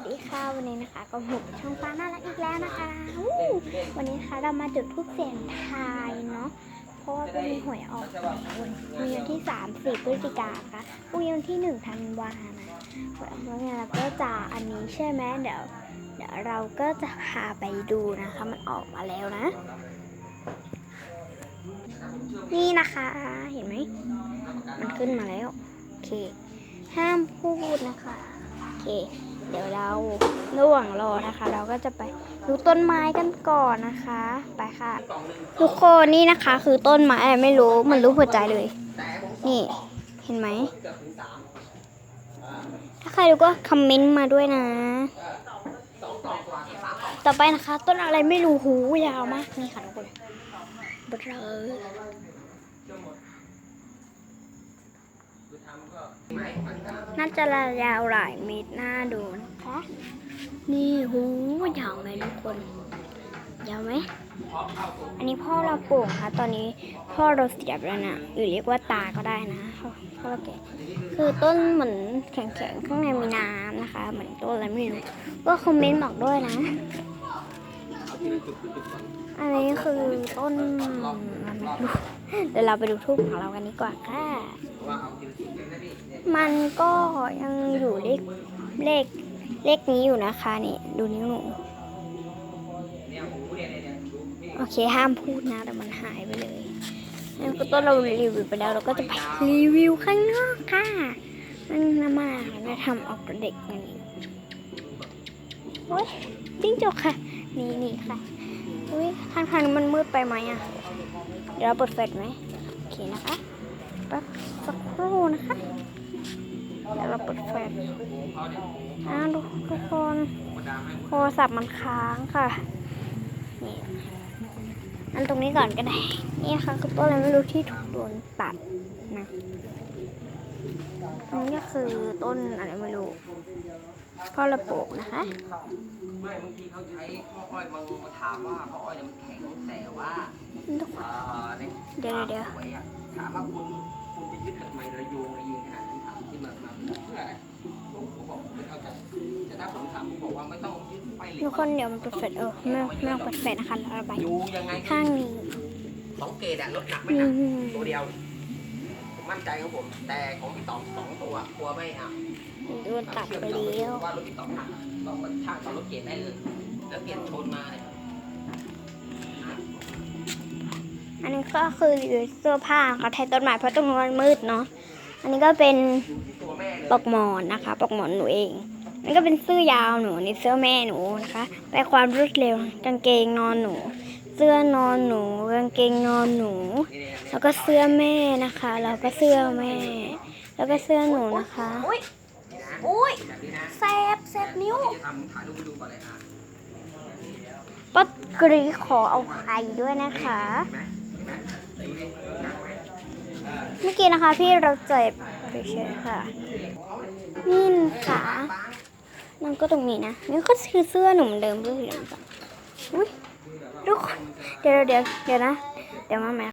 สดีค่ะวันนี้นะคะก็หกช่องฟ้าน่ารักอีกแล้วนะคะวันนี้นะคะเรามาจุดทูปเสียงทายเนาะเพราะว่าเป็นหวยออกวันมีวันที่สามสี่พฤศจิกาค่ะพรุ่งนี้วันที่หนึ่งธันวานะแล้วเนี่ยเราก็จะอันนี้ใช่ไหมเดี๋ยวเดี๋ยวเราก็จะพาไปดูนะคะมันออกมาแล้วนะ นี่นะคะเห็นไหมมันขึ้นมาแล้วโอเค ห้ามพูดนะคะโอเค เดี๋ยวเราระหว่างรอนะคะ เราก็จะไปดูต้นไม้กันก่อนนะคะ ไปค่ะ ทุกคนนี่นะคะ คือต้นไม้อะไรไม่รู้มันรู้หัวใจเลย นี่เห็นไหม ถ้าใครรู้ก็คอมเมนต์มาด้วยนะ ต่อไปนะคะ ต้นอะไรไม่รู้หูยาวมากนี่ค่ะทุกคนเบลอ น่าจะยาวหลายเมตรหน้าดูนะคะ นี่หูยาวไหมทุกคน ยาวไหม อันนี้พ่อเราปลูกค่ะ ตอนนี้พ่อเราเสียบแล้วนะหรือเรียกว่าตาก็ได้นะพ่อเราแก่คือต้นเหมือนแข็งๆข้างในมีน้ำนะคะ เหมือนต้นอะไรไม่รู้ก็คอมเมนต์บอกด้วยนะ อันนี้คือต้นเดี๋ยวเราไปดูทูบของเรากันดีกว่าค่ะ มันก็ยังอยู่เลขเลขเลขนี้อยู่นะคะนี่ดูนิ้วหนูโอเคห้ามพูดนะแต่มันหายไปเลยนั่นก็ต้นเรารีวิวไปแล้วเราก็จะไปรีวิวข้างนอกค่ะนั่นนะมาเราทำออกเด็กนั่นเองโอ้ยจิ้งจกค่ะ นี่นี่ค่ะอุ้ยทางทางมันมืดไปไหมอะ เดี๋ยวเราเปิดไฟไหมโอเคนะคะแป๊บสัก นะคะเดี๋ยวเราเปิดไฟอ่าทุกทุกคนโทรศัพท์มันค้างค่ะนี่อันตรงนี้ก่อนก็ได้ นี่ค่ะคือต้นอะไรไม่รู้ที่ถูกโดนตัดนะอันนี้ก็คือต้นอะไรไม่รู้พ่อระโปกนะคะไม่บางทีเขาใช้ข้ออ้อยบางมาถามว่าข้ออ้อยเนี่ยมันแข็งแต่ว่าทุกคนเอ่อในเดี๋ยวเดี๋ยวสวยอะถามว่าคุณ คุณไปยึดทำไมระโยงระยิงขนาดนั้นถามที่มามาเพื่ออะไรผมผมบอกผมไม่เข้าใจแต่ถ้าผมถามผมบอกว่าไม่ต้องยึดไปเหล็กทุกคนเดี๋ยวมันเปิดไฟเออไม่ไม่ต้องเปิดไฟนะคะเราระบายอยู่ยังไงข้างนี้สองเกตอะลดหนักไม่หนี่นักตัวเดียวผมมั่นใจของผม แต่ของพี่ต๋องสองตัวกลัวไม่เอาโดนตัดไปแล้วว่ารถพี่ต๋องหนักอะต้องมาช่างกับรถเกตได้เลย แล้วเปลี่ยนชนมาเนี่ย อันนี้ก็คือเสื้อผ้าค่ะไทยต้นไม้เพราะตรงนู้นมันมืดเนาะ อันนี้ก็เป็นตัวแม่เลยปลอกหมอนนะคะปลอกหมอนหนูเองนี่ก็เป็นเสื้อยาวหนูนี่เสื้อแม่หนูนะคะไปความรวดเร็วกางเกงนอนหนู เสื้อนอนหนูกางเกงนอนหนูนี่ๆๆแล้วก็เสื้อแม่นะคะ แล้วก็เสื้อแม่ แล้วก็เสื้อหนูนะคะอุ้ยอุ้ยแบบนี้นะแซบแซบนิ้วจะทำถ่ายรูปให้ดูก่อนเลยอะปัดกรีขอเอาไข่ด้วยนะคะ เมื่อกี้นะคะพี่เราเจ็บไปเชยค่ะ นี่ขานั่นก็ตรงนี้นะนี่ก็คือเสื้อหนุ่มเดิมเสื้อสีเหลืองจ้ะอุ้ยทุกคนเดี๋ยวเดี๋ยวเดี๋ยวนะ เดี๋ยวมาไหม่